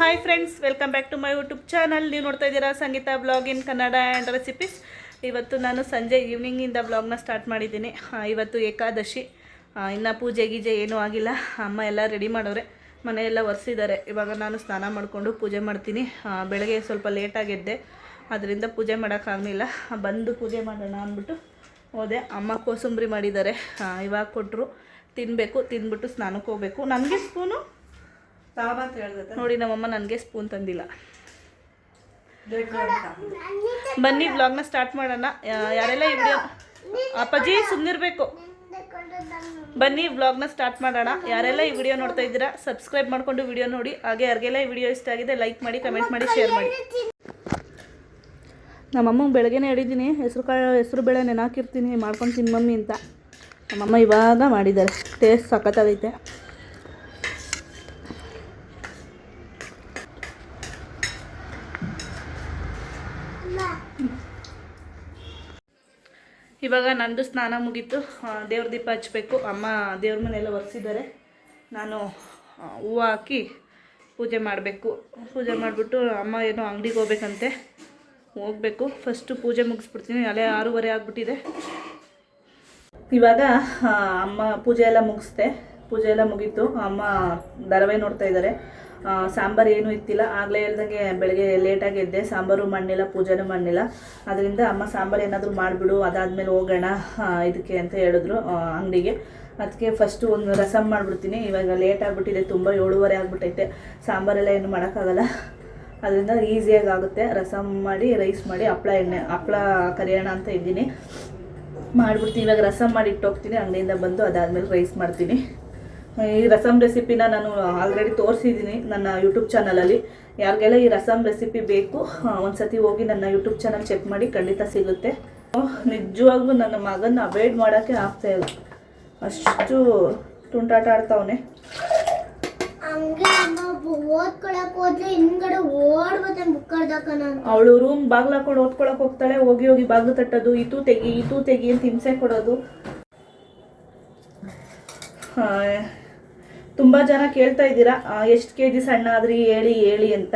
Hi friends welcome back to my YouTube channel ನೀವು ನೋಡ್ತಾ ಇದ್ದೀರಾ Sangeetha blog in Kannada and recipes ಇವತ್ತು ನಾನು ಸಂಜೆ ಈವ್ನಿಂಗಿಂದ ಬ್ಲಾಗ್ನ ಸ್ಟಾರ್ಟ್ ಮಾಡಿದ್ದೀನಿ. ಇವತ್ತು ಏಕಾದಶಿ. ಇನ್ನು ಪೂಜೆ ಗೀಜೆ ಏನೂ ಆಗಿಲ್ಲ. ಅಮ್ಮ ಎಲ್ಲ ರೆಡಿ ಮಾಡೋರೆ. ಮನೆಯೆಲ್ಲ ಒರೆಸಿದ್ದಾರೆ ಇವಾಗ ನಾನು ಸ್ನಾನ ಮಾಡಿಕೊಂಡು ಪೂಜೆ ಮಾಡ್ತೀನಿ. ಬೆಳಗ್ಗೆ ಸ್ವಲ್ಪ ಲೇಟಾಗಿದ್ದೆ ಅದರಿಂದ ಪೂಜೆ ಮಾಡೋಕ್ಕಾಗಲಿಲ್ಲ ಬಂದು ಪೂಜೆ ಮಾಡೋಣ ಅಂದ್ಬಿಟ್ಟು ಹೋದೆ. ಅಮ್ಮ ಕೋಸಂಬರಿ ಮಾಡಿದ್ದಾರೆ ಇವಾಗ ಕೊಟ್ಟರು ತಿನ್ನಬೇಕು ತಿಂದ್ಬಿಟ್ಟು ಸ್ನಾನಕ್ಕೆ ಹೋಗಬೇಕು. ನನಗೆ ಸ್ಪೂನು ನೋಡಿ ನಮ್ಮಮ್ಮ ನನಗೆ ಸ್ಪೂನ್ ತಂದಿಲ್ಲ. ಬನ್ನಿ ಬ್ಲಾಗ್ನ ಸ್ಟಾರ್ಟ್ ಮಾಡೋಣ. ಯಾರೆಲ್ಲ ಈ ವಿಡಿಯೋ ಅಪ್ಪಾಜಿ ಸುಮ್ಮನಿರ್ಬೇಕು ಬನ್ನಿ ವ್ಲಾಗ್ನ ಸ್ಟಾರ್ಟ್ ಮಾಡೋಣ. ಯಾರೆಲ್ಲ ಈ ವಿಡಿಯೋ ನೋಡ್ತಾ ಇದ್ದೀರಾ ಸಬ್ಸ್ಕ್ರೈಬ್ ಮಾಡಿಕೊಂಡು ವಿಡಿಯೋ ನೋಡಿ. ಹಾಗೆ ಯಾರಿಗೆಲ್ಲ ಈ ವಿಡಿಯೋ ಇಷ್ಟ ಆಗಿದೆ ಲೈಕ್ ಮಾಡಿ ಕಮೆಂಟ್ ಮಾಡಿ ಶೇರ್ ಮಾಡಿ. ನಮ್ಮಮ್ಮ ಬೆಳಗ್ಗೆನೇ ಹೇಳಿದ್ದೀನಿ ಹೆಸರು ಕಾಳು ಹೆಸರು ಬೇಳೆ ನೆನಾಕಿರ್ತೀನಿ ಮಾಡ್ಕೊಂಡು ತಿನ್ನಮ್ಮಿ ಅಂತ. ನಮ್ಮಮ್ಮ ಇವಾಗ ಮಾಡಿದ್ದಾರೆ. ಟೇಸ್ಟ್ ಸಖತ್ತಾಗೈತೆ. ಇವಾಗ ನಂದು ಸ್ನಾನ ಮುಗೀತು. ದೇವ್ರ ದೀಪ ಹಚ್ಚಬೇಕು ಅಮ್ಮ ದೇವ್ರ ಮನೆಯೆಲ್ಲ ಒರೆಸಿದ್ದಾರೆ. ನಾನು ಹೂವು ಹಾಕಿ ಪೂಜೆ ಮಾಡಬೇಕು. ಪೂಜೆ ಮಾಡಿಬಿಟ್ಟು ಅಮ್ಮ ಏನೋ ಅಂಗಡಿಗೆ ಹೋಗ್ಬೇಕಂತೆ. ಹೋಗಬೇಕು. ಫಸ್ಟು ಪೂಜೆ ಮುಗಿಸ್ಬಿಡ್ತೀನಿ. ಅಲ್ಲೇ ಆರೂವರೆ ಆಗಿಬಿಟ್ಟಿದೆ. ಇವಾಗ ಅಮ್ಮ ಪೂಜೆ ಎಲ್ಲ ಮುಗಿಸ್ದೆ. ಪೂಜೆ ಎಲ್ಲ ಮುಗೀತು. ಅಮ್ಮ ಧಾರಾವಾಹಿ ನೋಡ್ತಾ ಇದ್ದಾರೆ. ಸಾಂಬಾರು ಏನೂ ಇತ್ತಿಲ್ಲ. ಆಗಲೇ ಹೇಳ್ದಂಗೆ ಬೆಳಗ್ಗೆ ಲೇಟಾಗಿ ಎದ್ದೆ. ಸಾಂಬಾರು ಮಣ್ಣಿಲ್ಲ, ಪೂಜೆನೂ ಮಣ್ಣಿಲ್ಲ. ಅದರಿಂದ ಅಮ್ಮ ಸಾಂಬಾರು ಏನಾದರೂ ಮಾಡಿಬಿಡು, ಅದಾದಮೇಲೆ ಹೋಗೋಣ ಇದಕ್ಕೆ ಅಂತ ಹೇಳಿದ್ರು ಅಂಗಡಿಗೆ. ಅದಕ್ಕೆ ಫಸ್ಟು ಒಂದು ರಸಮ್ ಮಾಡಿಬಿಡ್ತೀನಿ. ಇವಾಗ ಲೇಟ್ ಆಗಿಬಿಟ್ಟಿದೆ, ತುಂಬ ಏಳುವರೆ ಆಗಿಬಿಟ್ಟೈತೆ. ಸಾಂಬಾರೆಲ್ಲ ಏನು ಮಾಡೋಕ್ಕಾಗಲ್ಲ. ಅದರಿಂದ ಈಸಿಯಾಗಿ ಆಗುತ್ತೆ. ರಸಮ್ ಮಾಡಿ ರೈಸ್ ಮಾಡಿ, ಹಪ್ಳ ಎಣ್ಣೆ, ಹಪ್ಳ ಕರಿಯೋಣ ಅಂತ ಇದ್ದೀನಿ. ಮಾಡಿಬಿಡ್ತೀನಿ. ಇವಾಗ ರಸಮ್ ಮಾಡಿ ಇಟ್ಟೋಗ್ತೀನಿ ಅಂಗಡಿಯಿಂದ ಬಂದು ಅದಾದಮೇಲೆ ರೈಸ್ ಮಾಡ್ತೀನಿ. ಈ ರಸಮ್ ರೆಸಿಪಿನ ನಾನು ಆಲ್ರೆಡಿ ತೋರಿಸಿದ್ದೀನಿ ನನ್ನ ಯೂಟ್ಯೂಬ್ ಚಾನಲಲ್ಲಿ ಯಾರಿಗೆಲ್ಲ ಈ ರಸಮ್ ರೆಸಿಪಿ ಬೇಕು ಒಂದು ಒಂದ್ಸತಿ ಹೋಗಿ ನನ್ನ ಯೂಟ್ಯೂಬ್ ಚಾನಲ್ ಚೆಕ್ ಮಾಡಿ ಖಂಡಿತ ಸಿಗುತ್ತೆ. ನಿಜವಾಗ್ಲೂ ನನ್ನ ಮಗನ ಅವಾಯ್ಡ್ ಮಾಡೋಕ್ಕೆ ಆಗ್ತಾ ಇಲ್ಲ. ಅಷ್ಟು ತುಂಟಾಟ ಆಡ್ತಾವನೆ. ಅವಳು ರೂಮ್ ಬಾಗ್ಲ ಹಾಕೊಂಡು ಓದ್ಕೊಳಕ್ ಹೋಗ್ತಾಳೆ ಹೋಗಿ ಹೋಗಿ ಬಾಗ್ಲು ತಟ್ಟೋದು ಇತು ತೆಗಿ ಇತು ತೆಗಿ ಅಂತ ಹಿಂಸೆ ಕೊಡೋದು. ತುಂಬ ಜನ ಕೇಳ್ತಾ ಇದ್ದೀರಾ ಎಷ್ಟು ಕೆ ಜಿ ಸಣ್ಣ ಆದ್ರಿ, ಹೇಳಿ ಹೇಳಿ ಅಂತ.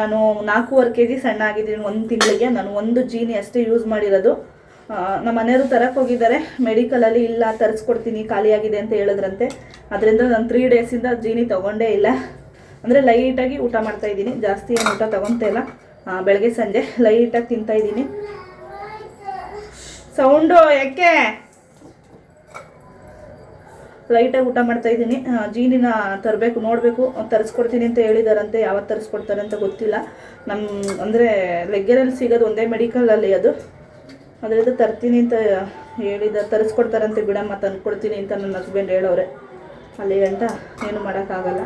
ನಾನು ನಾಲ್ಕೂವರೆ ಕೆ ಜಿ ಸಣ್ಣ ಆಗಿದ್ದೀನಿ ಒಂದು ತಿಂಗಳಿಗೆ. ನಾನು ಒಂದು ಜೀನಿ ಅಷ್ಟೇ ಯೂಸ್ ಮಾಡಿರೋದು. ನಮ್ಮ ಮನೆಯವರು ತರಕ್ಕೆ ಹೋಗಿದ್ದಾರೆ. ಮೆಡಿಕಲಲ್ಲಿ ಇಲ್ಲ, ತರಿಸ್ಕೊಡ್ತೀನಿ, ಖಾಲಿಯಾಗಿದೆ ಅಂತ ಹೇಳಿದ್ರಂತೆ. ಅದರಿಂದ ನಾನು ತ್ರೀ ಡೇಸಿಂದ ಜೀನಿ ತೊಗೊಂಡೇ ಇಲ್ಲ. ಅಂದರೆ ಲೈಟಾಗಿ ಊಟ ಮಾಡ್ತಾ ಇದ್ದೀನಿ. ಜಾಸ್ತಿ ಏನು ಊಟ ತೊಗೊತಾ ಇಲ್ಲ. ಬೆಳಗ್ಗೆ ಸಂಜೆ ಲೈಟಾಗಿ ತಿಂತಾ ಇದ್ದೀನಿ. ಸೌಂಡು ಯಾಕೆ? ಲೈಟಾಗಿ ಊಟ ಮಾಡ್ತಾ ಇದ್ದೀನಿ. ಜೀನಿನ ತರಬೇಕು, ನೋಡಬೇಕು, ತರಿಸ್ಕೊಡ್ತೀನಿ ಅಂತ ಹೇಳಿದಾರಂತೆ, ಯಾವತ್ತು ತರಿಸ್ಕೊಡ್ತಾರೆ ಅಂತ ಗೊತ್ತಿಲ್ಲ. ನಮ್ಮ ಅಂದರೆ ಲೆಗ್ಗೆರಲ್ಲಿ ಸಿಗೋದು ಒಂದೇ ಮೆಡಿಕಲಲ್ಲಿ ಅದು. ಅದರಿಂದ ತರ್ತೀನಿ ಅಂತ ಹೇಳಿದ, ತರಿಸ್ಕೊಡ್ತಾರಂತೆ ಬಿಡಮ್ಮ, ತಂದ್ಕೊಡ್ತೀನಿ ಅಂತ ನನ್ನ ಹಸ್ಬೆಂಡ್ ಹೇಳೋರೆ. ಅಲ್ಲಿ ಅಂತ ಏನು ಮಾಡೋಕ್ಕಾಗಲ್ಲ.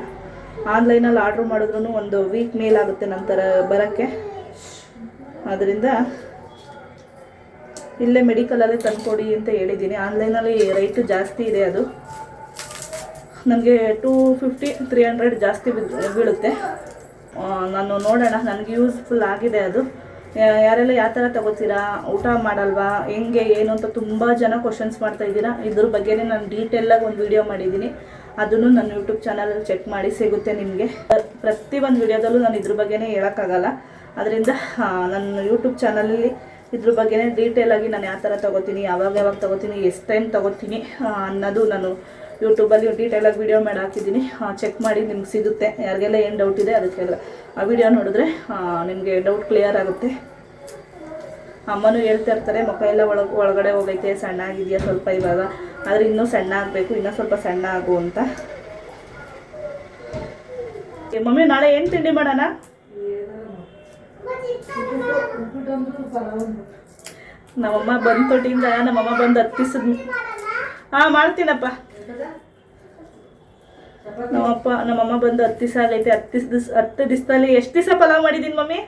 ಆನ್ಲೈನಲ್ಲಿ ಆರ್ಡ್ರ್ ಮಾಡಿದ್ರೂ ಒಂದು ವೀಕ್ ಮೇಲಾಗುತ್ತೆ ನಂತರ ಬರೋಕ್ಕೆ. ಅದರಿಂದ ಇಲ್ಲೇ ಮೆಡಿಕಲಲ್ಲೇ ತಂದುಕೊಡಿ ಅಂತ ಹೇಳಿದ್ದೀನಿ. ಆನ್ಲೈನಲ್ಲಿ ರೈಟು ಜಾಸ್ತಿ ಇದೆ ಅದು. ನನಗೆ ಟೂ ಫಿಫ್ಟಿ ತ್ರೀ ಹಂಡ್ರೆಡ್ ಜಾಸ್ತಿ ಬೀಳ್- ಬೀಳುತ್ತೆ. ನಾನು ನೋಡೋಣ, ನನಗೆ ಯೂಸ್ಫುಲ್ ಆಗಿದೆ ಅದು. ಯಾರೆಲ್ಲ ಯಾವ ಥರ ತಗೋತೀರಾ? ಊಟ ಮಾಡಲ್ವಾ? ಹೆಂಗೆ, ಏನು ಅಂತ ತುಂಬ ಜನ ಕ್ವಶನ್ಸ್ ಮಾಡ್ತಾ ಇದ್ದೀರಾ. ಇದ್ರ ಬಗ್ಗೆನೇ ನಾನು ಡೀಟೇಲಾಗಿ ಒಂದು ವಿಡಿಯೋ ಮಾಡಿದ್ದೀನಿ. ಅದನ್ನು ನನ್ನ ಯೂಟ್ಯೂಬ್ ಚಾನಲಲ್ಲಿ ಚೆಕ್ ಮಾಡಿ ಸಿಗುತ್ತೆ ನಿಮಗೆ. ಪ್ರತಿ ಒಂದು ವೀಡಿಯೋದಲ್ಲೂ ನಾನು ಇದ್ರ ಬಗ್ಗೆನೇ ಹೇಳೋಕ್ಕಾಗಲ್ಲ. ಅದರಿಂದ ನನ್ನ ಯೂಟ್ಯೂಬ್ ಚಾನಲಲ್ಲಿ ಇದ್ರ ಬಗ್ಗೆನೇ ಡೀಟೇಲಾಗಿ ನಾನು ಯಾವ ಥರ ತೊಗೋತೀನಿ, ಯಾವಾಗ ಯಾವಾಗ ತೊಗೋತೀನಿ, ಎಷ್ಟು ಟೈಮ್ ತೊಗೋತೀನಿ ಅನ್ನೋದು ನಾನು ಯೂಟ್ಯೂಬಲ್ಲಿ ಡೀಟೇಲಾಗಿ ವೀಡಿಯೋ ಮಾಡಿ ಹಾಕಿದ್ದೀನಿ. ಚೆಕ್ ಮಾಡಿ ನಿಮ್ಗೆ ಸಿಗುತ್ತೆ. ಯಾರಿಗೆಲ್ಲ ಏನು ಡೌಟ್ ಇದೆ ಅದಕ್ಕೆಲ್ಲ ಆ ವಿಡಿಯೋ ನೋಡಿದ್ರೆ ನಿಮಗೆ ಡೌಟ್ ಕ್ಲಿಯರ್ ಆಗುತ್ತೆ. ಅಮ್ಮನೂ ಹೇಳ್ತಾ ಇರ್ತಾರೆ ಮುಖ ಎಲ್ಲ ಒಳಗೆ, ಒಳಗಡೆ ಹೋಗೈತೆ ಸಣ್ಣ ಆಗಿದೆಯಾ ಸ್ವಲ್ಪ ಇವಾಗ? ಆದರೆ ಇನ್ನೂ ಸಣ್ಣ ಆಗಬೇಕು, ಇನ್ನೂ ಸ್ವಲ್ಪ ಸಣ್ಣ ಆಗು ಅಂತ. ಮಮ್ಮಿ, ನಾಳೆ ಏನು ತಿಂಡಿ ಮಾಡೋಣ? ನಮ್ಮಮ್ಮ ಬಂದು ತೊಟ್ಟಿಂದ ನಮ್ಮಮ್ಮ ಬಂದು ಹತ್ತಿಸಿದ್ ಹಾಂ ಮಾಡ್ತೀನಪ್ಪ. ನಮ್ಮಪ್ಪ ನಮ್ಮಮ್ಮ ಬಂದು ಹತ್ತು ದಿವಸ ಆಗೈತೆ. ಹತ್ತು ದಿವಸ ಹತ್ತು ದಿವಸದಲ್ಲಿ ಎಷ್ಟು ದಿವಸ ಪಲಾವ್ ಮಾಡಿದ್ದೀನಿ ಮಮ್ಮಿ?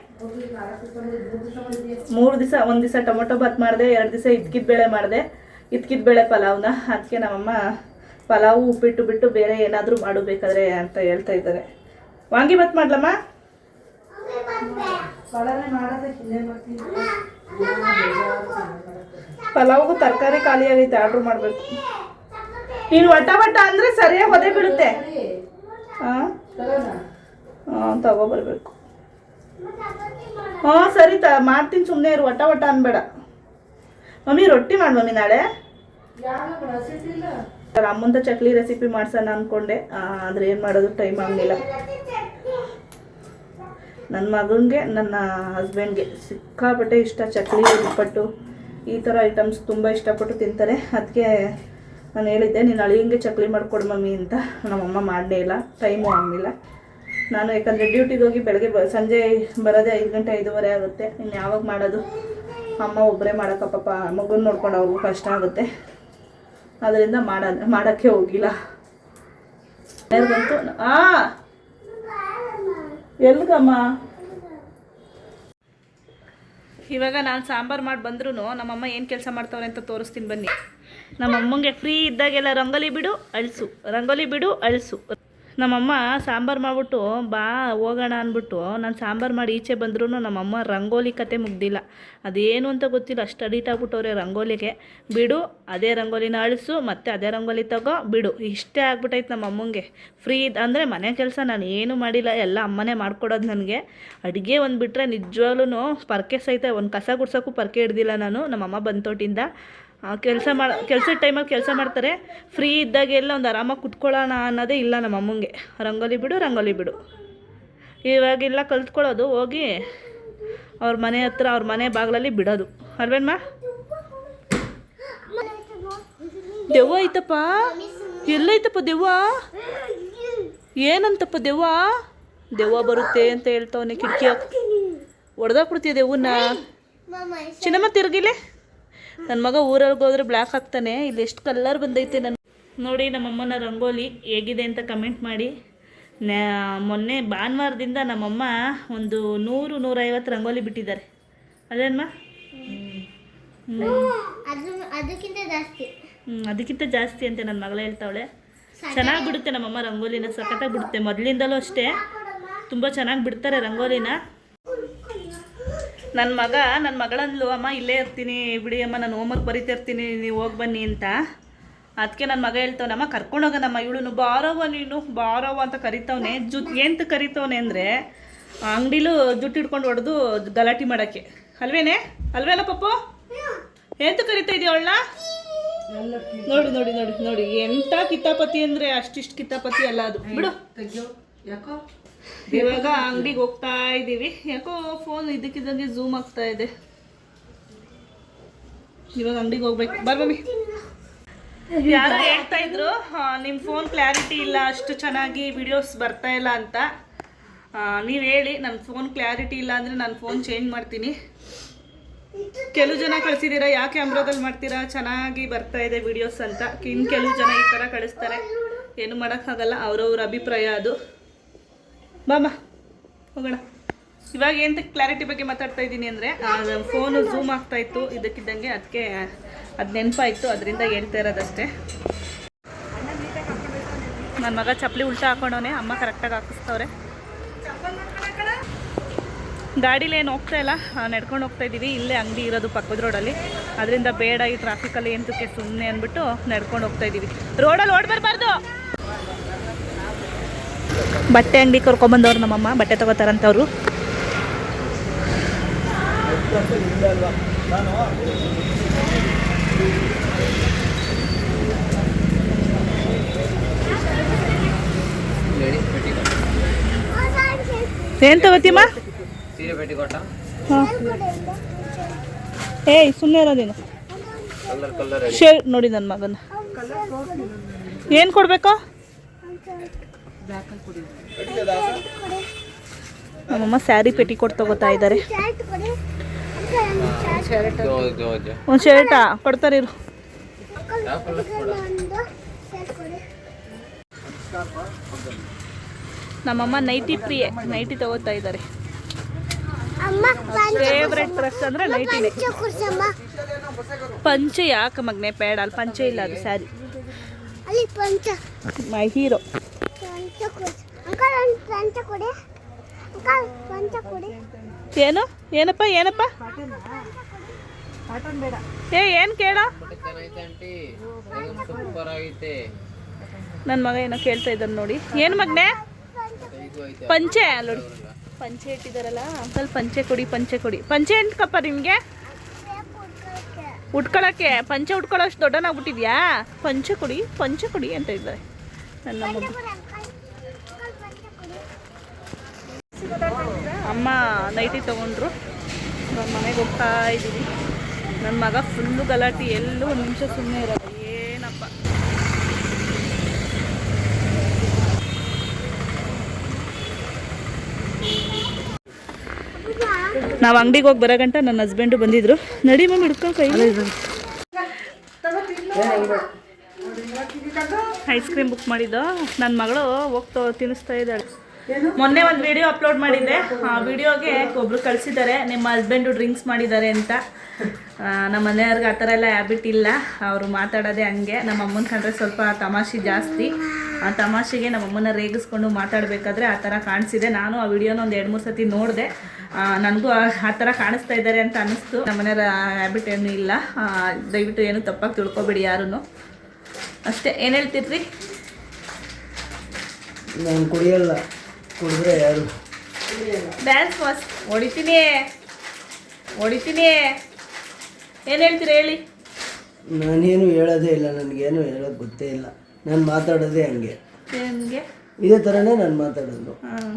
ಮೂರು ದಿವಸ ಒಂದು ದಿವಸ ಟೊಮೊಟೊ ಬಾತ್ ಮಾಡಿದೆ ಎರಡು ದಿವಸ ಇದ್ಕಿದ ಬೇಳೆ ಮಾಡಿದೆ. ಇದ್ಕಿದ ಬೇಳೆ ಪಲಾವ್ನ. ಅದಕ್ಕೆ ನಮ್ಮಮ್ಮ ಪಲಾವು ಉಪ್ಪಿಟ್ಟು ಬಿಟ್ಟು ಬೇರೆ ಏನಾದರೂ ಮಾಡಬೇಕಾದ್ರೆ ಅಂತ ಹೇಳ್ತಾ ಇದ್ದಾರೆ. ವಾಂಗಿ ಬಾತ್ ಮಾಡ್ಲಮ್ಮ? ಪಲಾವ್ಗೂ ತರಕಾರಿ ಖಾಲಿ ಆಗೈತೆ ಆರ್ಡ್ರ್ ಮಾಡಬೇಕು. ನೀನು ವಟ ವಟ ಅಂದರೆ ಸರಿಯಾಗಿ ಹೊದೆ ಬಿಡುತ್ತೆ. ಹಾಂ ಹಾಂ ಹ್ಞೂ ಸರಿ ತ, ಮಾಡ್ತೀನಿ ಸುಮ್ಮನೆ ಇರು, ವಟ ವಟ ಅನ್ಬೇಡ. ಮಮ್ಮಿ ರೊಟ್ಟಿ ಮಾಡಿ ಮಮ್ಮಿ ನಾಳೆ. ಅಮ್ಮಂತ ಚಕ್ಲಿ ರೆಸಿಪಿ ಮಾಡ್ಸೋಣ ಅನ್ಕೊಂಡೆ. ಆದರೆ ಏನು ಮಾಡೋದು ಟೈಮ್ ಆಗಲಿಲ್ಲ. ನನ್ನ ಮಗನಿಗೆ ನನ್ನ ಹಸ್ಬೆಂಡ್ಗೆ ಸಿಕ್ಕಾಪಟ್ಟೆ ಇಷ್ಟ, ಚಕ್ಲಿ ಉಪ್ಪಟ್ಟು ಈ ಥರ ಐಟಮ್ಸ್ ತುಂಬ ಇಷ್ಟಪಟ್ಟು ತಿಂತಾರೆ. ಅದಕ್ಕೆ ನಾನು ಹೇಳಿದ್ದೆ, ನೀನು ಅಳಿಯಂಗೆ ಚಕ್ಲಿ ಮಾಡಿಕೊಡು ಮಮ್ಮಿ ಅಂತ. ನಮ್ಮಮ್ಮ ಮಾಡಲೇ ಇಲ್ಲ ಟೈಮು ಆಗಲಿಲ್ಲ. ನಾನು ಯಾಕಂದರೆ ಡ್ಯೂಟಿಗೆ ಹೋಗಿ ಬೆಳಗ್ಗೆ ಬ, ಸಂಜೆ ಬರೋದೇ ಐದು ಗಂಟೆ ಐದೂವರೆ ಆಗುತ್ತೆ. ಇನ್ನು ಯಾವಾಗ ಮಾಡೋದು? ಅಮ್ಮ ಒಬ್ಬರೇ ಮಾಡೋಕ್ಕ ಪಾಪ, ಮಗುನ ನೋಡ್ಕೊಂಡು ಅವ್ರಿಗೂ ಕಷ್ಟ ಆಗುತ್ತೆ. ಅದರಿಂದ ಮಾಡ, ಮಾಡೋಕ್ಕೆ ಹೋಗಿಲ್ಲ. ಬಂತು ಆ! ಎಲ್ಗಮ್ಮ? ಇವಾಗ ನಾನು ಸಾಂಬಾರು ಮಾಡಿ ಬಂದ್ರೂ ನಮ್ಮಮ್ಮ ಏನು ಕೆಲಸ ಮಾಡ್ತಾವ್ರೆ ಅಂತ ತೋರಿಸ್ತೀನಿ ಬನ್ನಿ. ನಮ್ಮಮ್ಮಂಗೆ ಫ್ರೀ ಇದ್ದಾಗೆಲ್ಲ ರಂಗೋಲಿ ಬಿಡು, ಅಳಿಸು. ರಂಗೋಲಿ ಬಿಡು, ಅಳಿಸು. ನಮ್ಮಮ್ಮ ಸಾಂಬಾರು ಮಾಡಿಬಿಟ್ಟು, ಬಾ, ಹೋಗೋಣ ಅಂದ್ಬಿಟ್ಟು ನಾನು ಸಾಂಬಾರು ಮಾಡಿ ಈಚೆ ಬಂದ್ರೂ ನಮ್ಮಮ್ಮ ರಂಗೋಲಿ ಕತೆ ಮುಗ್ದಿಲ್ಲ. ಅದೇನು ಅಂತ ಗೊತ್ತಿಲ್ಲ. ಅಷ್ಟು ಅಡಿಟ್ ಆಗ್ಬಿಟ್ಟವ್ರೆ ರಂಗೋಲಿಗೆ. ಬಿಡು, ಅದೇ ರಂಗೋಲಿನ ಅಳಿಸು, ಮತ್ತು ಅದೇ ರಂಗೋಲಿ ತಗೋ, ಬಿಡು. ಇಷ್ಟೇ ಆಗ್ಬಿಟ್ಟೈತೆ ನಮ್ಮ ಅಮ್ಮಂಗೆ. ಫ್ರೀ ಅಂದರೆ ಮನೆ ಕೆಲಸ, ನಾನು ಏನೂ ಮಾಡಿಲ್ಲ. ಎಲ್ಲ ಅಮ್ಮನೇ ಮಾಡ್ಕೊಡೋದು ನನಗೆ. ಅಡುಗೆ ಒಂದು ಬಿಟ್ಟರೆ ನಿಜವಾಗ್ಲೂ ಪರ್ಕೆ ಸಹಿತ, ಒಂದು ಕಸ ಗುಡ್ಸೋಕ್ಕೂ ಪರ್ಕೆ ಹಿಡ್ದಿಲ್ಲ ನಾನು. ನಮ್ಮಮ್ಮ ಬಂತೋಟಿಂದ ಕೆಲಸ ಮಾಡ, ಕೆಲಸದ ಟೈಮಲ್ಲಿ ಕೆಲಸ ಮಾಡ್ತಾರೆ. ಫ್ರೀ ಇದ್ದಾಗೆಲ್ಲ ಒಂದು ಆರಾಮಾಗಿ ಕುತ್ಕೊಳ್ಳೋಣ ಅನ್ನೋದೇ ಇಲ್ಲ ನಮ್ಮ ಅಮ್ಮಂಗೆ. ರಂಗೋಲಿ ಬಿಡು ರಂಗೋಲಿ ಬಿಡು. ಇವಾಗೆಲ್ಲ ಕಲ್ತ್ಕೊಳ್ಳೋದು ಹೋಗಿ ಅವ್ರ ಮನೆ ಹತ್ರ, ಅವ್ರ ಮನೆ ಬಾಗಿಲಲ್ಲಿ ಬಿಡೋದು. ಅಲ್ವೇನ್ಮ? ದೆವ್ವ ಐತಪ್ಪ? ಎಲ್ಲೈತಪ್ಪ ದೆವ್ವ? ಏನಂತಪ್ಪ ದೆವ್ವ? ದೆವ್ವ ಬರುತ್ತೆ ಅಂತ ಹೇಳ್ತಾವನೆ ಕಿಟಕಿ ಹೊಡೆದಾಕ್ಬಿಡ್ತೀಯ ದೆವ್ವನ್ನ? ಚಿನ್ನಮ್ಮ ತಿರುಗಿಲೆ? ನನ್ನ ಮಗ ಊರಲ್ಲಿ ಹೋದ್ರೆ ಬ್ಲ್ಯಾಕ್ ಹಾಕ್ತಾನೆ ಇಲ್ಲಿ ಎಷ್ಟು ಕಲ್ಲರ್ ಬಂದೈತೆ ನನ್ನ ನೋಡಿ ನಮ್ಮಮ್ಮನ ರಂಗೋಲಿ ಹೇಗಿದೆ ಅಂತ ಕಮೆಂಟ್ ಮಾಡಿ. ಮೊನ್ನೆ ಭಾನುವಾರದಿಂದ ನಮ್ಮಮ್ಮ ಒಂದು ನೂರು ನೂರೈವತ್ತು ರಂಗೋಲಿ ಬಿಟ್ಟಿದ್ದಾರೆ. ಅದೇನಮ್ಮ ಅದು ಅದಕ್ಕಿಂತ ಜಾಸ್ತಿ. ಹ್ಞೂ ಅದಕ್ಕಿಂತ ಜಾಸ್ತಿ ಅಂತ ನನ್ನ ಮಗಳು ಹೇಳ್ತಾವಳೆ. ಚೆನ್ನಾಗಿ ಬಿಡುತ್ತೆ ನಮ್ಮಮ್ಮ ರಂಗೋಲಿನ ಸಖತ್ತಾಗಿ ಬಿಡುತ್ತೆ. ಮೊದಲಿಂದಲೂ ಅಷ್ಟೇ. ತುಂಬ ಚೆನ್ನಾಗಿ ಬಿಡ್ತಾರೆ ರಂಗೋಲಿನ. ನನ್ನ ಮಗ ನನ್ನ ಮಗಳಂದ್ಲು, ಅಮ್ಮ, ಇಲ್ಲೇ ಇರ್ತೀನಿ ಬಿಡಿ ಅಮ್ಮ ನಾನು ಹೋಮ್ವರ್ಕ್ ಬರೀತಾ ಇರ್ತೀನಿ, ನೀವು ಹೋಗಿ ಬನ್ನಿ ಅಂತ. ಅದಕ್ಕೆ ನನ್ನ ಮಗ ಹೇಳ್ತಾವನಮ್ಮ ಕರ್ಕೊಂಡೋಗೋಣಮ್ಮ ಇವಳು ಬಾರವ್ವ, ನೀನು ಬಾರವ್ವ ಅಂತ ಕರಿತಾವನೆ. ಜು ಎಂತ ಕರಿತಾವನೆ ಅಂದರೆ, ಅಂಗಡಿಲೂ ಜುಟ್ಟು ಹಿಡ್ಕೊಂಡು ಹೊಡೆದು ಗಲಾಟೆ ಮಾಡೋಕ್ಕೆ. ಅಲ್ವೇನೆ? ಅಲ್ವೇನ ಪಪ್ಪು? ಎಂತ ಕರಿತಾ ಇದೆಯಾ ಅವಳನ್ನ? ನೋಡಿ ನೋಡಿ ನೋಡಿ ನೋಡಿ ಎಂಥ ಕಿತಾಪತಿ ಅಂದರೆ ಅಷ್ಟಿಷ್ಟು ಕಿತಾಪತಿ ಅಲ್ಲ ಅದು. ಬಿಡು. ಯಾಕೋ? ಇವಾಗ ಅಂಗಡಿಗೆ ಹೋಗ್ತಾ ಇದ್ದೀವಿ ಯಾಕೋ ಫೋನ್ ಇದಕ್ಕಿದ್ದಂಗೆ ಝೂಮ್ ಆಗ್ತಾ ಇದೆ. ಇವಾಗ ಅಂಗಡಿಗೆ ಹೋಗ್ಬೇಕು. ಬರ್ ಮಮ್ಮಿ. ಯಾರೋ ಹೇಳ್ತಾ ಇದ್ರು ನಿಮ್ಮ ನಿಮ್ ಫೋನ್ ಕ್ಲಾರಿಟಿ ಇಲ್ಲ, ಅಷ್ಟು ಚೆನ್ನಾಗಿ ವಿಡಿಯೋಸ್ ಬರ್ತಾ ಇಲ್ಲ ಅಂತ. ನೀವು ಹೇಳಿ ನನ್ನ ಫೋನ್ ಕ್ಲಾರಿಟಿ ಇಲ್ಲ ಅಂದರೆ ನಾನು ಫೋನ್ ಚೇಂಜ್ ಮಾಡ್ತೀನಿ. ಕೆಲವು ಜನ ಕಳಿಸಿದ್ದೀರಾ ಯಾವ ಕ್ಯಾಮ್ರಾದಲ್ಲಿ ಮಾಡ್ತೀರಾ? ಚೆನ್ನಾಗಿ ಬರ್ತಾ ಇದೆ ವಿಡಿಯೋಸ್ ಅಂತ. ಇನ್ನು ಕೆಲವು ಜನ ಈ ಥರ ಕಳಿಸ್ತಾರೆ. ಏನು ಮಾಡೋಕ್ಕಾಗಲ್ಲ, ಅವ್ರವ್ರ ಅಭಿಪ್ರಾಯ ಅದು. ಬಾಮ ಹೋಗೋಣ. ಇವಾಗ ಎಂತ ಕ್ಲಾರಿಟಿ ಬಗ್ಗೆ ಮಾತಾಡ್ತಾ ಇದ್ದೀನಿ ಅಂದರೆ ಫೋನು ಝೂಮ್ ಆಗ್ತಾ ಇತ್ತು, ಇದಕ್ಕಿದ್ದಂಗೆ ಅದಕ್ಕೆ ಅದು ನೆನಪಾಯಿತು, ಅದರಿಂದ ಹೇಳ್ತಾ ಇರೋದಷ್ಟೇ. ನನ್ನ ಮಗ ಚಪ್ಪಲಿ ಉಲ್ಟಾ ಹಾಕೊಂಡವನೇ, ಅಮ್ಮ ಕರೆಕ್ಟಾಗಿ ಹಾಕಿಸ್ತವ್ರೆ. ಗಾಡೀಲಿ ಏನು ಹೋಗ್ತಾ ಇಲ್ಲ? ನಡ್ಕೊಂಡು ಹೋಗ್ತಾ ಇದ್ದೀವಿ ಇಲ್ಲೇ ಅಂಗಡಿ ಇರೋದು ಪಕ್ಕದ ರೋಡಲ್ಲಿ. ಅದರಿಂದ ಬೇಡ, ಈ ಟ್ರಾಫಿಕಲ್ಲಿ ಎಂತಕ್ಕೆ ಸುಮ್ಮನೆ ಅಂದ್ಬಿಟ್ಟು ನಡ್ಕೊಂಡು ಹೋಗ್ತಾ ಇದ್ದೀವಿ ರೋಡಲ್ಲಿ ಓಡ್ ಬರಬಾರ್ದು ಬಟ್ಟೆ ಅಂಗಡಿ ಕರ್ಕೊಂಬಂದವ್ರು ನಮ್ಮಮ್ಮ ಬಟ್ಟೆ ತಗೋತಾರಂತವ್ರು. ಏನ್ ತಗೋತೀಮ್ಮ? ಸೀರೆ ಪೆಟ್ಟಿಕೋಟ ಹಾಂ. ಏಯ್ ಸುಮ್ಮನೆ ಇರೋದೇನು ಕಲರ್ ಕಲರ್ ಶೇರ್ ನೋಡಿ ನನ್ನ ಮಗನ. ಏನು ಕೊಡಬೇಕು? ನಮ್ಮಮ್ಮ ಸ್ಯಾರಿ ಪೆಟಿಕೋಟ್ ತಗೋತಾ ಇದ್ದಾರೆ. ಒಂದು ಶರ್ಟ? ಕೊಡ್ತಾರೆ ಇರು. ನಮ್ಮಮ್ಮ ನೈಟಿ ಪ್ರಿಯೆ ನೈಟಿ ತಗೋತಾ ಇದ್ದಾರೆ. ಫೇವ್ರೆಟ್ ಡ್ರೆಸ್ ಅಂದ್ರೆ ನೈಟಿನೇ ಪಂಚ ಯಾಕೆ ಮಗ್ನೆ? ಬೇಡ ಅಲ್ಲಿ ಪಂಚೆ ಇಲ್ಲ ಅದು ಸ್ಯಾರಿ. ಮೈ ಹೀರೋ ಏನು? ಏನಪ್ಪ ಏನಪ್ಪ? ಏ, ಏನು ಕೇಳ? ನನ್ನ ಮಗ ಏನೋ ಕೇಳ್ತಾ ಇದ್ದಾನೆ ನೋಡಿ. ಏನು ಮಗನೆ? ಪಂಚೆ ನೋಡಿ ಪಂಚೆ ಇಟ್ಟಿದಾರಲ್ಲ ಅಂಕಲ್ ಪಂಚೆ ಕೊಡಿ ಪಂಚೆ ಕೊಡಿ. ಪಂಚೆ ಎಂಟಕ್ಕಪ್ಪ ನಿಮಗೆ? ಉಟ್ಕೊಳಕ್ಕೆ. ಪಂಚೆ ಉಟ್ಕೊಳ್ಳೋಷ್ಟು ದೊಡ್ಡನಾಗ್ಬಿಟ್ಟಿದ್ಯಾ? ಪಂಚೆ ಕೊಡಿ ಪಂಚೆ ಕೊಡಿ ಅಂತ ಇದ್ದಾರೆ. ನನ್ನ ಮಗು. ಅಮ್ಮ ನೈಟಿ ತೊಗೊಂಡ್ರು. ನಮ್ಮ ಮನೆಗೆ ಹೋಗ್ತಾ ಇದ್ದೀವಿ. ನನ್ನ ಮಗ ಫುಲ್ಲು ಗಲಾಟೆ, ಎಲ್ಲೂ ಒಂದು ನಿಮಿಷ ಸುಮ್ಮನೆ ಇರೋದು. ಏನಪ್ಪ? ನಾವು ಅಂಗಡಿಗೆ ಹೋಗಿ ಬರೋ ಗಂಟ ನನ್ನ ಹಸ್ಬೆಂಡು ಬಂದಿದ್ರು. ನಡಿ ಮಮ್ಮಿ ಹಿಡ್ಕೊಂಡು ಕೈ. ಐಸ್ ಕ್ರೀಮ್ ಬುಕ್ ಮಾಡಿದ್ದು? ನನ್ನ ಮಗಳು ಹೋಗ್ತಾ ತಿನ್ನಿಸ್ತಾ ಇದ್ದಾಳೆ. ಮೊನ್ನೆ ಒಂದು ವಿಡಿಯೋ ಅಪ್ಲೋಡ್ ಮಾಡಿದ್ದೆ. ಆ ವಿಡಿಯೋಗೆ ಒಬ್ರು ಕಳಿಸಿದ್ದಾರೆ. ನಿಮ್ಮ ಹಸ್ಬೆಂಡು ಡ್ರಿಂಕ್ಸ್ ಮಾಡಿದ್ದಾರೆ ಅಂತ. ನಮ್ಮ ಮನೆಯವ್ರಿಗೆ ಆ ಥರ ಎಲ್ಲ ಹ್ಯಾಬಿಟ್ ಇಲ್ಲ. ಅವರು ಮಾತಾಡೋದೇ ಹಂಗೆ. ನಮ್ಮ ಅಮ್ಮನ ಕಂಡ್ರೆ ಸ್ವಲ್ಪ ತಮಾಷೆ ಜಾಸ್ತಿ. ಆ ತಮಾಷೆಗೆ ನಮ್ಮ ಅಮ್ಮನ ರೇಗಿಸ್ಕೊಂಡು ಮಾತಾಡಬೇಕಾದ್ರೆ ಆ ಥರ ಕಾಣಿಸಿದೆ. ನಾನು ಆ ವಿಡಿಯೋನ ಒಂದು ಎರಡು ಮೂರು ಸತಿ ನೋಡಿದೆ. ನನಗೂ ಆ ಥರ ಕಾಣಿಸ್ತಾ ಇದ್ದಾರೆ ಅಂತ ಅನ್ನಿಸ್ತು. ನಮ್ಮ ಮನೆಯವ್ರ ಹ್ಯಾಬಿಟ್ ಏನೂ ಇಲ್ಲ. ದಯವಿಟ್ಟು ಏನು ತಪ್ಪಾಗಿ ತಿಳ್ಕೊಬೇಡಿ ಯಾರೂ ಅಷ್ಟೇ. ಏನು ಹೇಳ್ತಿದ್ರಿ? ನಾನು ಕುಡಿಯಲ್ಲ. ಕುಡಿದ್ರೆ ಯಾರು? ಡ್ಯಾನ್ಸ್ ಮಸ್ತ್ ಹೊಡಿತೀನಿ. ಹೊಡಿತೀನಿ. ಏನು ಹೇಳ್ತೀರಿ ಹೇಳಿ? ನಾನೇನು ಹೇಳೋದೇ ಇಲ್ಲ ನನಗೇನು ಹೇಳೋದು ಗೊತ್ತೇ ಇಲ್ಲ. ನಾನು ಮಾತಾಡೋದೇ ಹಂಗೆ. ನಿಮಗೆ ಇದೇ ಥರನೇ ನಾನು ಮಾತಾಡೋದು. ಹಾಂ.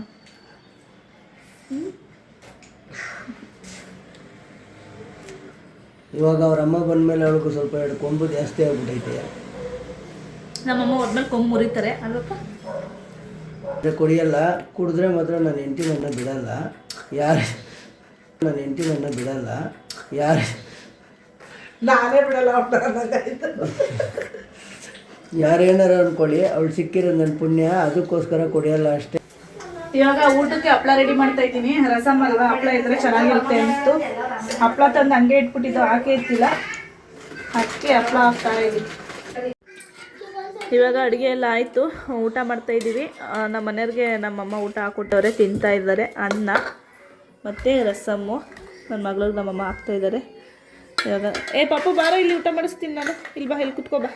ಇವಾಗ ಅವ್ರ ಅಮ್ಮ ಬಂದಮೇಲೆ ಅವಳಿಗೂ ಸ್ವಲ್ಪ ಎರಡು ಕೊಂಬು ಜಾಸ್ತಿ ಆಗ್ಬಿಟ್ಟೈತೆ ನಮ್ಮಮ್ಮ ಹೋದ್ಮೇಲೆ ಕೊಂಬು ಮುರಿತಾರೆ. ಅಲ್ವಪ್ಪ ಆದರೆ ಕುಡಿಯಲ್ಲ ಕುಡಿದ್ರೆ ಮಾತ್ರ ನನ್ನ ಹೆಂಡತಿ ನನ್ನ ಬಿಡಲ್ಲ. ಯಾರು ನನ್ನ ಹೆಂಡತಿ ನನ್ನ ಬಿಡಲ್ಲ. ಯಾರು ನಾನೇ ಬಿಡಲ್ಲ. ಯಾರೇನಾರ ಅನ್ಕೊಳ್ಳಿ ಅವಳು ಸಿಕ್ಕಿರೋ ನನ್ನ ಪುಣ್ಯ ಅದಕ್ಕೋಸ್ಕರ ಕುಡಿಯಲ್ಲ ಅಷ್ಟೇ. ಇವಾಗ ಊಟಕ್ಕೆ ಹಪ್ಳ ರೆಡಿ ಮಾಡ್ತಾ ಇದ್ದೀನಿ. ರಸಮ್ ಅಲ್ವಾ ಹಪ್ಳ ಇದ್ರೆ ಚೆನ್ನಾಗಿರುತ್ತೆ ಅನಿಸ್ತು ಹಪ್ಳ ತಂದು ಹಂಗೆ ಇಟ್ಬಿಟ್ಟಿದ್ದು ಹಾಕೇ ಇರ್ತಿಲ್ಲ. ಅದಕ್ಕೆ ಹಪ್ಳ ಹಾಕ್ತಾ ಇದ್ದೀನಿ. ಇವಾಗ ಅಡುಗೆ ಎಲ್ಲ ಆಯಿತು. ಊಟ ಮಾಡ್ತಾ ಇದ್ದೀವಿ. ನಮ್ಮ ಮನೆಯವ್ರಿಗೆ ನಮ್ಮಮ್ಮ ಊಟ ಹಾಕ್ಕೊಟ್ಟವ್ರೆ ತಿಂತಾ ಇದ್ದಾರೆ. ಅನ್ನ ಮತ್ತು ರಸಮ್ಮು. ನನ್ನ ಮಗಳಿಗೆ ನಮ್ಮಮ್ಮ ಹಾಕ್ತಾ ಇದ್ದಾರೆ. ಇವಾಗ ಏ, ಪಾಪು, ಬಾರೋ, ಇಲ್ಲಿ ಊಟ ಮಾಡಿಸ್ತೀನಿ ನಾನು. ಇಲ್ಲಿ ಬಾ, ಇಲ್ಲಿ ಕುತ್ಕೋ ಬಾ.